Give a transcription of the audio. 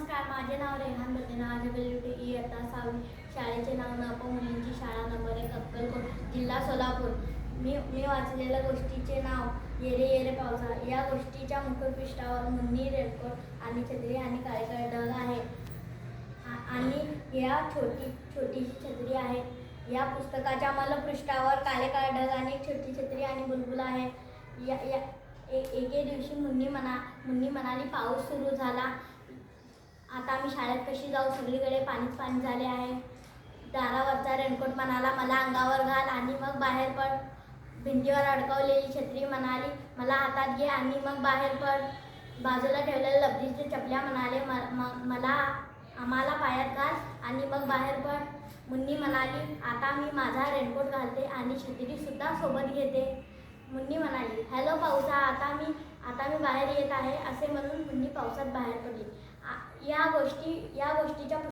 नमस्कार माझे नाव रेहान बदेना आजबेलुटे इयत्ता सावी शाळेचे नाव नप मुलींची शाळा नंबर एक अक्कलकोट जिल्हा सोलापूर. मी मी वाचलेल्या गोष्टीचे नाव येरे येरे पावसा. या गोष्टीच्या मुखपृष्ठावर मुन्नी रेनकोट आणि छत्री आणि काळेकाळे ढग आहे. आणि या छोटी छोटीशी छत्री आहे. या पुस्तकाच्या मलपृष्ठावर काळे काळे ढग आणि एक छोटी छत्री आणि बुलबुल आहे. या या एके दिवशी मुन्नी म्हणा मुन्नी म्हणाली पाऊस सुरू झाला. आता आम्ही शाळेत कशी जाऊ? सगळीकडे पाणीच पाणी झाले आहे. दारावरचा रेनकोट म्हणाला मला अंगावर घाल आणि मग बाहेर पड. भिंतीवर अडकवलेली छत्री म्हणाली मला हातात घे आणि मग बाहेर पड. बाजूला ठेवलेल्या लब्धीचे चपल्या म्हणाले "म- मला आम्हाला पायात घाल आणि मग बाहेर पड. मुन्नी म्हणाली आता मी माझा रेनकोट घालते आणि छत्रीसुद्धा सोबत घेते. मुन्नी म्हणाली हॅलो पावसा आता मी बाहेर येत आहे असे म्हणून मुन्नी पावसात बाहेर पडली. या गोष्टी या गोष्टीच्या